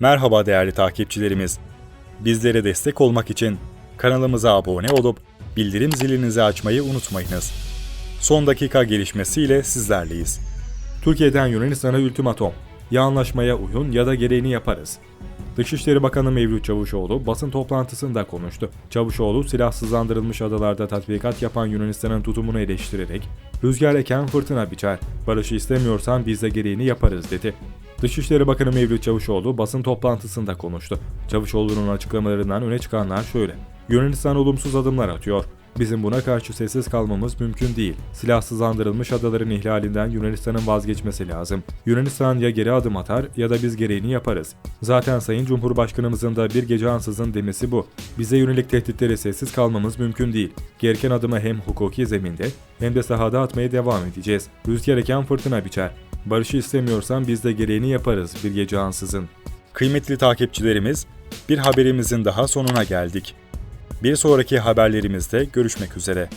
Merhaba değerli takipçilerimiz. Bizlere destek olmak için kanalımıza abone olup bildirim zilinizi açmayı unutmayınız. Son dakika gelişmesiyle sizlerleyiz. Türkiye'den Yunanistan'a ultimatom. Ya anlaşmaya uyun ya da gereğini yaparız. Dışişleri Bakanı Mevlüt Çavuşoğlu basın toplantısında konuştu. Çavuşoğlu silahsızlandırılmış adalarda tatbikat yapan Yunanistan'ın tutumunu eleştirerek "Rüzgar eken fırtına biçer. Barışı istemiyorsan biz de gereğini yaparız." dedi. Dışişleri Bakanı Mevlüt Çavuşoğlu basın toplantısında konuştu. Çavuşoğlu'nun açıklamalarından öne çıkanlar şöyle. Yunanistan olumsuz adımlar atıyor. Bizim buna karşı sessiz kalmamız mümkün değil. Silahsızlandırılmış adaların ihlalinden Yunanistan'ın vazgeçmesi lazım. Yunanistan ya geri adım atar ya da biz gereğini yaparız. Zaten Sayın Cumhurbaşkanımızın da bir gece ansızın demesi bu. Bize yönelik tehditlere sessiz kalmamız mümkün değil. Gereken adımı hem hukuki zeminde hem de sahada atmaya devam edeceğiz. Rüzgar eken fırtına biçer. Barışı istemiyorsan biz de gereğini yaparız bir gece ansızın. Kıymetli takipçilerimiz, bir haberimizin daha sonuna geldik. Bir sonraki haberlerimizde görüşmek üzere.